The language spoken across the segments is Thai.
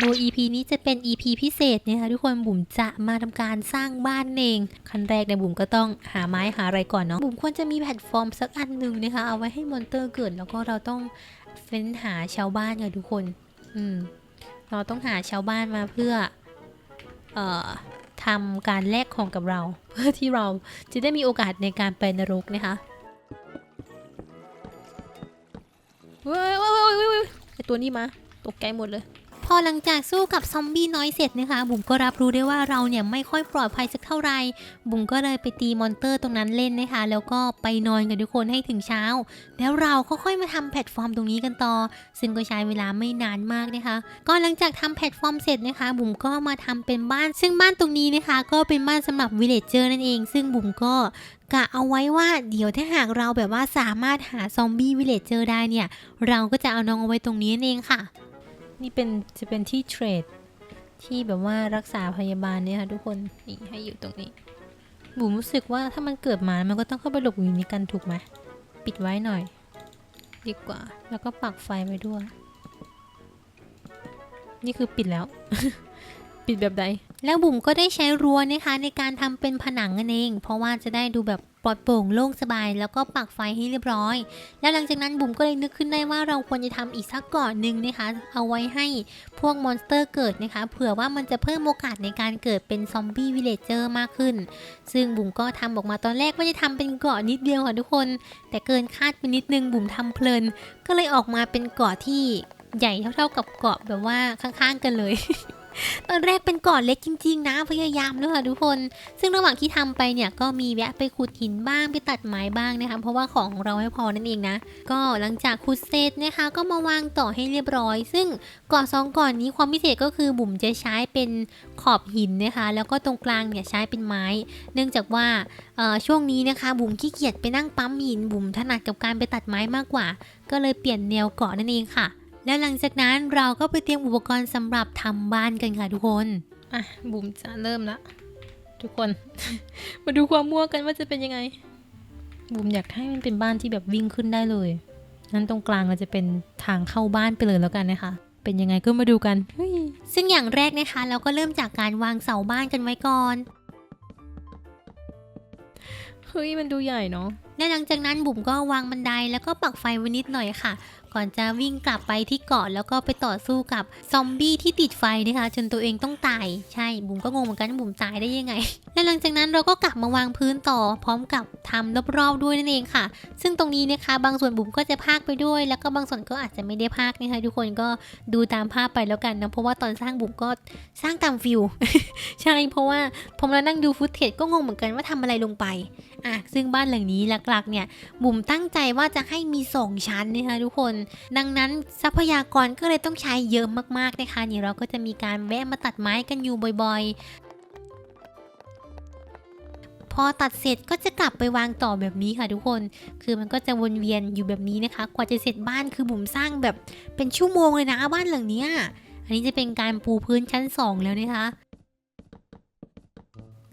ตัว EP นี้จะเป็น EP พิเศษนะคะทุกคนบุ๋มจะมาทำการสร้างบ้านเองขั้นแรกเนี่ยบุ๋มก็ต้องหาไม้หาอะไรก่อนเนาะบุ๋มควรจะมีแพลตฟอร์มสักอันหนึ่งนะคะเอาไว้ให้มอนเตอร์เกิด แล้วก็เราต้องเฟ้นหาชาวบ้านค่ะทุกคน อืม เราต้องหาชาวบ้านมาเพื่อ เอ่อทำการแลกของกับเรา เพื่อที่เราจะได้มีโอกาสในการไปนรกนะคะเว้ยเว้ยเว้ยเว้ยเว้ยไอตัวนี้มา ตกใจหมดเลย พอหลังจากสู้กับซอมบี้น้อยเสร็จนะคะบุ๋มก็รับรู้ได้ว่าเราเนี่ยไม่ค่อยปลอดภัยสักเท่าไหร่บุ๋มก็เลยไปตีมอนเตอร์ตรงนั้นเล่นนะคะ แล้วก็ไปนอนกันทุกคนให้ถึงเช้า แล้วเราก็ค่อยมาทำแพลตฟอร์มตรงนี้กันต่อ ซึ่งก็ใช้เวลาไม่นานมากนะคะก็หลังจากทำแพลตฟอร์มเสร็จนะคะ บุ๋มก็มาทำเป็นบ้าน ซึ่งบ้านตรงนี้นะคะ ก็เป็นบ้านสำหรับวิลเลจเจอร์นั่นเอง ซึ่งบุ๋มก็กะเอาไว้ว่าเดี๋ยวถ้าหากเราแบบว่าสามารถหาซอมบี้วิลเลจเจอร์ได้เนี่ย เราก็จะเอาน้องเอาไว้ตรงนี้นั่นเองค่ะ นี่เป็นจะเป็นที่เทรดที่แบบว่ารักษาพยาบาลเนี่ยค่ะทุกคนนี่ให้อยู่ตรงนี้บุ๋มรู้สึกว่าถ้ามันเกิดมามันก็ต้องเข้าไปหลบอยู่ในกันถูกไหมปิดไว้หน่อย ดีกว่า แล้วก็ปักไฟไว้ด้วย นี่คือปิดแล้ว ปิดแบบใด แล้วบุ๋มก็ได้ใช้รั้วนะคะในการทำเป็นผนังนั่นเอง เพราะว่าจะได้ดูแบบปลอดโปร่งโล่งสบาย แล้วก็ปักไฟให้เรียบร้อย แล้วหลังจากนั้นบุ๋มก็เลยนึกขึ้นได้ว่าเราควรจะทำอีกสักก่อนหนึ่งนะคะ เอาไว้ให้พวกมอนสเตอร์เกิดนะคะ เผื่อว่ามันจะเพิ่มโอกาสในการเกิดเป็นซอมบี้วิลเลจเจอร์มากขึ้น ซึ่งบุ๋มก็ทำออกมาตอนแรกว่าจะทำเป็นเกาะนิดเดียวค่ะทุกคน แต่เกินคาดไปนิดนึงบุ๋มทำเพลิน ก็เลยออกมาเป็นเกาะที่ใหญ่เท่าๆกับเกาะแบบว่าข้างๆกันเลย ตอนแรกเป็นเกาะเล็กจริง ๆ นะพยายามด้วยค่ะทุกคน ซึ่งระหว่างที่ทำไปเนี่ยก็มีแวะไปขุดหินบ้างไปตัดไม้บ้างนะคะเพราะว่าของของเราไม่พอนั่นเองนะ ก็หลังจากขุดเสร็จนะคะ ก็มาวางต่อให้เรียบร้อย ซึ่งเกาะสองเก่อนนี้ความพิเศษก็คือบุ๋มจะใช้เป็นขอบหินนะคะ แล้วก็ตรงกลางเนี่ยใช้เป็นไม้ เนื่องจากว่าช่วงนี้นะคะบุ๋มขี้เกียจไปนั่งปั๊มหินบุ๋มถนัดกับการไปตัดไม้มากกว่า ก็เลยเปลี่ยนแนวเกาะนั่นเองค่ะ แล้วหลังจากนั้นเราก็ไปเตรียมอุปกรณ์สำหรับทำบ้านกันค่ะทุกคน อะบุ๋มจะเริ่มละทุกคน มาดูความมั่วกันว่าจะเป็นยังไง บุ๋มอยากให้มันเป็นบ้านที่แบบวิ่งขึ้นได้เลยนั้นตรงกลางเราจะเป็นทางเข้าบ้านไปเลยแล้วกันนะคะ เป็นยังไงก็มาดูกันเฮ้ยซึ่งอย่างแรกนะคะ เราก็เริ่มจากการวางเสาบ้านกันไว้ก่อนเฮ้ยมันดูใหญ่เนาะและหลังจากนั้นบุ๋มก็วางบันไดแล้วก็ปักไฟไว้นิดหน่อยค่ะ ก่อนจะวิ่งกลับไปที่เกาะแล้วก็ไปต่อสู้กับซอมบี้ที่ติดไฟนะคะจนตัวเองต้องตาย ใช่บุ๋มก็งงเหมือนกันบุ๋มตายได้ยังไง และหลังจากนั้นเราก็กลับมาวางพื้นต่อ พร้อมกับทำรอบๆด้วยนั่นเองค่ะ ซึ่งตรงนี้นะคะ บางส่วนบุ๋มก็จะพากไปด้วย แล้วก็บางส่วนก็อาจจะไม่ได้พากนะคะทุกคนก็ดูตามภาพไปแล้วกันนะเพราะว่าตอนสร้างบุ๋มก็สร้างตามฟิลใช่เพราะว่าพอมานั่งดูฟุตเทจก็งงเหมือนกันว่าทำอะไรลงไป อะซึ่งบ้านหลังนี้หลักๆเนี่ยบุ๋มตั้งใจว่าจะให้มีสองชั้นนะคะทุกคน ดังนั้นทรัพยากรก็เลยต้องใช้เยอะมากๆนะคะนี่เราก็จะมีการแวะมาตัดไม้กันอยู่บ่อยๆพอตัดเสร็จก็จะกลับไปวางต่อแบบนี้ค่ะทุกคน คือมันก็จะวนเวียนอยู่แบบนี้นะคะ กว่าจะเสร็จบ้านคือบุ๋มสร้างแบบเป็นชั่วโมงเลยนะบ้านหลังนี้ อันนี้จะเป็นการปูพื้นชั้นสองแล้วนะคะ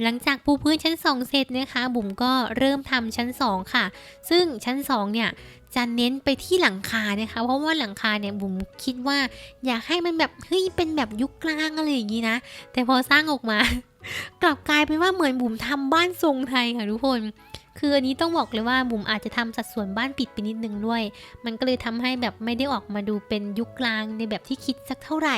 หลังจากปูพื้นชั้น 2 เสร็จนะคะ บุ๋มก็เริ่มทำชั้น 2 ค่ะ ซึ่งชั้น 2 เนี่ยจะเน้นไปที่หลังคานะคะ เพราะว่าหลังคาเนี่ยบุ๋มคิดว่า อยากให้มันแบบเฮ้ยเป็นแบบยุคกลางอะไรอย่างนี้นะ แต่พอสร้างออกมา กลับกลายเป็นว่าเหมือนบุ๋มทำบ้านทรงไทยค่ะทุกคนคืออันนี้ต้องบอกเลยว่าบุ๋มอาจจะทำสัดส่วนบ้านปิดไปนิดนึงด้วย มันก็เลยทำให้แบบไม่ได้ออกมาดูเป็นยุคกลางในแบบที่คิดสักเท่าไหร่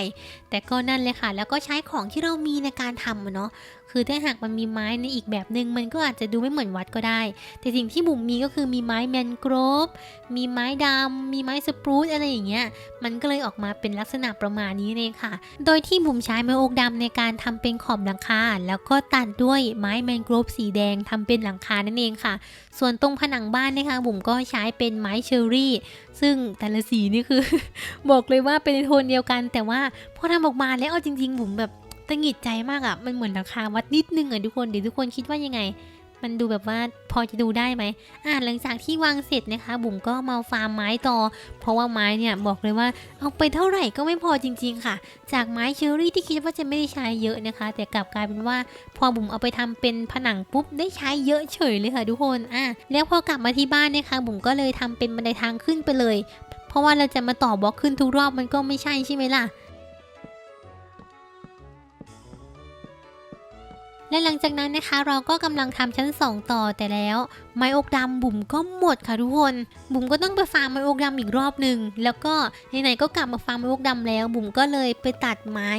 แต่ก็นั่นเลยค่ะ แล้วก็ใช้ของที่เรามีในการทำเนาะคือถ้าหากมันมีไม้ในอีกแบบหนึ่งมันก็อาจจะดูไม่เหมือนวัดก็ได้ แต่สิ่งที่บุ๋มมีก็คือมีไม้แมนโกรฟมีไม้ดำมีไม้สปรูตอะไรอย่างเงี้ยมันก็เลยออกมาเป็นลักษณะประมาณนี้เองค่ะ โดยที่บุ๋มใช้ไม้โอกดำในการทำเป็นขอบหลังคาแล้วก็ตัดด้วยไม้แมนโกรฟสีแดงทำเป็นหลังคานั่นเองค่ะส่วนตรงผนังบ้านนะคะบุ๋มก็ใช้เป็นไม้เชอรี่ ซึ่งแต่ละสีนี่คือ บอกเลยว่าเป็นโทนเดียวกัน แต่ว่าพอทำออกมาแล้วเอาจริง ๆ บุ๋มแบบตังหงิดใจมากอะ่ะมันเหมือนราคาวัดนิดนึงอะทุกคนเดี๋ยวทุกคนคิดว่ายังไง มันดูแบบว่าพอจะดูได้ไหมอ่าหลังจากที่วางเสร็จนะคะ บุ๋มก็มาฟาร์มไม้ต่อ เพราะว่าไม้เนี่ยบอกเลยว่าเอาไปเท่าไหร่ก็ไม่พอจริง ๆ ค่ะ จากไม้เชอรี่ที่คิดว่าจะไม่ได้ใช้เยอะนะคะ แต่กลับกลายเป็นว่าพอบุ๋มเอาไปทำเป็นผนังปุ๊บได้ใช้เยอะเฉยเลยค่ะทุกคนอะแล้วพอกลับมาที่บ้านนะคะบุ๋มก็เลยทำเป็นบันไดทางขึ้นไปเลย เพราะว่าเราจะมาต่อบล็อกขึ้นทุกรอบมันก็ไม่ใช่ใช่ไหมล่ะ และหลังจากนั้นนะคะเราก็กำลังทำชั้น 2 ต่อแต่แล้ว ไม้อกดำบุ๋มก็หมดค่ะทุกคน บุ๋มก็ต้องไปฟาร์มไม้อกดำอีกรอบหนึ่งแล้วก็ไหนๆก็กลับมาฟาร์มไม้อกดำแล้ว บุ๋มก็เลยไปตัดไม้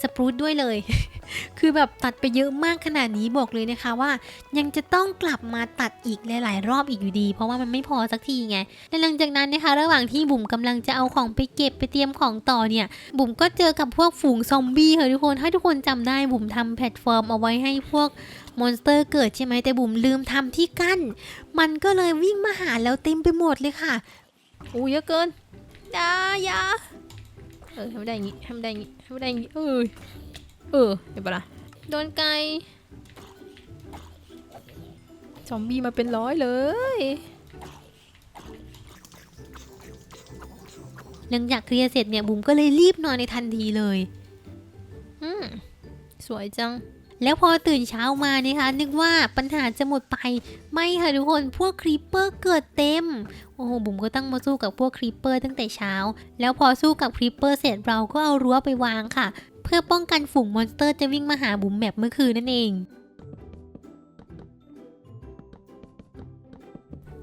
สปรูตด้วยเลย คือแบบตัดไปเยอะมากขนาดนี้บอกเลยนะคะว่า ยังจะต้องกลับมาตัดอีกหลาย ๆ รอบอีกอยู่ดี เพราะว่ามันไม่พอสักทีไงและหลังจากนั้นนะคะ ระหว่างที่บุ๋มกำลังจะเอาของไปเก็บไปเตรียมของต่อเนี่ย บุ๋มก็เจอกับพวกฝูงซอมบี้ค่ะทุกคน ถ้าทุกคนจำได้บุ๋มทำแพลตฟอร์มเอาไว้ให้พวกมอนสเตอร์เกิดใช่ไหมแต่บุ๋มลืมทำที่กั้น มันก็เลยวิ่งมาหาแล้วเต็มไปหมดเลยค่ะอู้เยอะเกินอยาอยาเออทำได้อย่างงี้ทำได้อย่างงี้ทำได้อย่างงี้เออเออเห็นปะล่ะโดนไก่ซอมบี้มาเป็นร้อยเลยหลังจากเคลียร์เสร็จเนี่ยบุ๋มก็เลยรีบนอนในทันทีเลย อืม สวยจัง แล้วพอตื่นเช้ามานี่คะนึกว่าปัญหาจะหมดไปไม่ค่ะทุกคนพวกครีปเปอร์เกิดเต็มโอ้โหบุ๋มก็ต้องมาสู้กับพวกครีปเปอร์ตั้งแต่เช้า แล้วพอสู้กับครีปเปอร์เสร็จเราก็เอารั้วไปวางค่ะ เพื่อป้องกันฝูงมอนสเตอร์จะวิ่งมาหาบุ๋มแบบเมื่อคืนนั่นเอง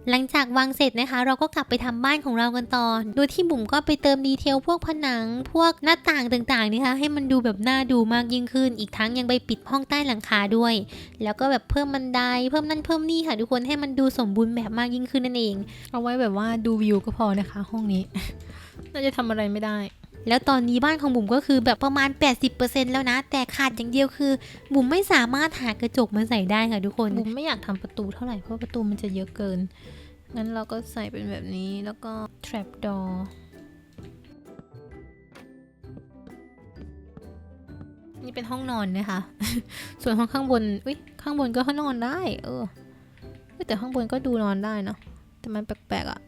หลังจากวางเสร็จนะคะ เราก็กลับไปทำบ้านของเรากันต่อ โดยที่บุ๋มก็ไปเติมดีเทลพวกผนัง พวกหน้าต่างต่างๆนะคะให้มันดูแบบน่าดูมากยิ่งขึ้น อีกทั้งยังไปปิดห้องใต้หลังคาด้วย แล้วก็แบบเพิ่มบันได เพิ่มนั่นเพิ่มนี่ค่ะทุกคนให้มันดูสมบูรณ์แบบมากยิ่งขึ้นนั่นเอง เอาไว้แบบว่าดูวิวก็พอนะคะ ห้องนี้ น่าจะทำอะไรไม่ได้แล้วตอนนี้บ้านของบุ๋มก็คือแบบประมาณ 80%แล้วนะ แต่ขาดอย่างเดียวคือบุ๋มไม่สามารถหากระจกมาใส่ได้ค่ะทุกคน บุมไม่อยากทำประตูเท่าไหร่เพราะประตูมันจะเยอะเกิน งั้นเราก็ใส่เป็นแบบนี้แล้วก็ trap door นี่เป็นห้องนอนนะคะ ส่วนห้องข้างบน อุ้ยข้างบนก็ห้องนอนได้ เออ แต่ข้างบนก็ดูนอนได้เนาะ แต่มันแปลกๆอะ่ะ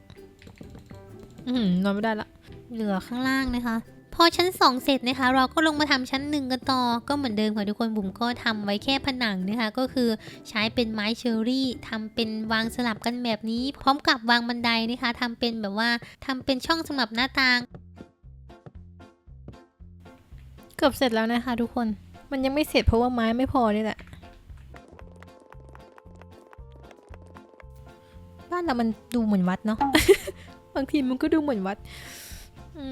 อืมนอนไม่ได้ละ เหลือข้างล่างนะคะ พอชั้น 2 เสร็จนะคะ เราก็ลงมาทำชั้นหนึ่งกันต่อ ก็เหมือนเดิมค่ะทุกคนบุ๋มก็ทำไว้แค่ผนังนะคะ ก็คือใช้เป็นไม้เชอรี่ทำเป็นวางสลับกันแบบนี้ พร้อมกับวางบันไดนะคะทำเป็นแบบว่าทำเป็นช่องสำหรับหน้าต่าง เกือบเสร็จแล้วนะคะ ทุกคน มันยังไม่เสร็จเพราะว่าไม้ไม่พอนี่แหละบ้านเรามันดูเหมือนวัดเนาะ บางทีมันก็ดูเหมือนวัด อื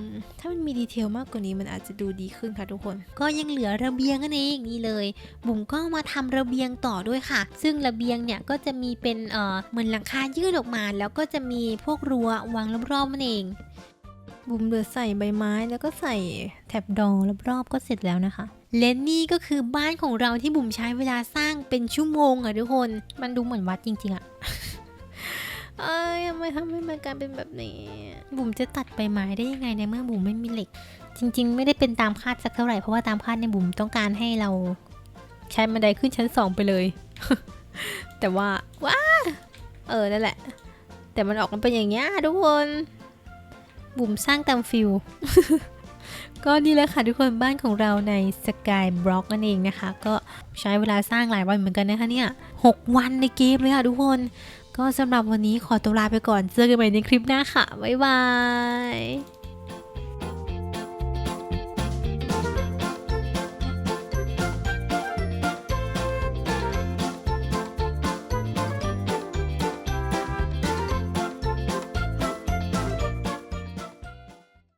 ม ถ้ามันมีดีเทลมากกว่านี้มันอาจจะดูดีขึ้นค่ะทุกคน ก็ยังเหลือระเบียงนั่นเองนี่เลย บุ๋มก็มาทำระเบียงต่อด้วยค่ะ ซึ่งระเบียงเนี่ยก็จะมีเป็นเอ่อเหมือนหลังคายื่นออกมา แล้วก็จะมีพวกรั้ววางรอบๆนั่นเอง บุมเหลือใส่ใบไม้แล้วก็ใส่แท็บดอรอบๆก็เสร็จแล้วนะคะและนี่ก็คือบ้านของเราที่บุ๋มใช้เวลาสร้างเป็นชั่วโมงอะทุกคน มันดูเหมือนวัดจริงๆอะเอ้ยทำ ไมทำให้มันกลายเป็นแบบนี้ บุ๋มจะตัดใบไม้ได้ยังไงในเมื่อบุ๋มไม่มีเหล็ก จริง ๆ ไม่ได้เป็นตามคาดสักเท่าไหร่เพราะว่าตามคาดเนี่ยบุ๋มต้องการให้เรา ใช้บันไดขึ้นชั้นสองไปเลย แต่ว่าว้าเออนั่นแหละ แต่มันออกมาเป็นอย่างเงี้ยทุกคนบุ๋มสร้างตามฟิลก็นี่แหละค่ะทุกคนบ้านของเราในสกายบล็อกนั่นเองนะคะ ก็ใช้เวลาสร้างหลายวันเหมือนกันนะคะเนี่ย6วันในเกมเลยค่ะทุกคน ก็สำหรับวันนี้ขอตัวลาไปก่อนเจอกันใหม่ในคลิปหน้าค่ะ บ๊ายบาย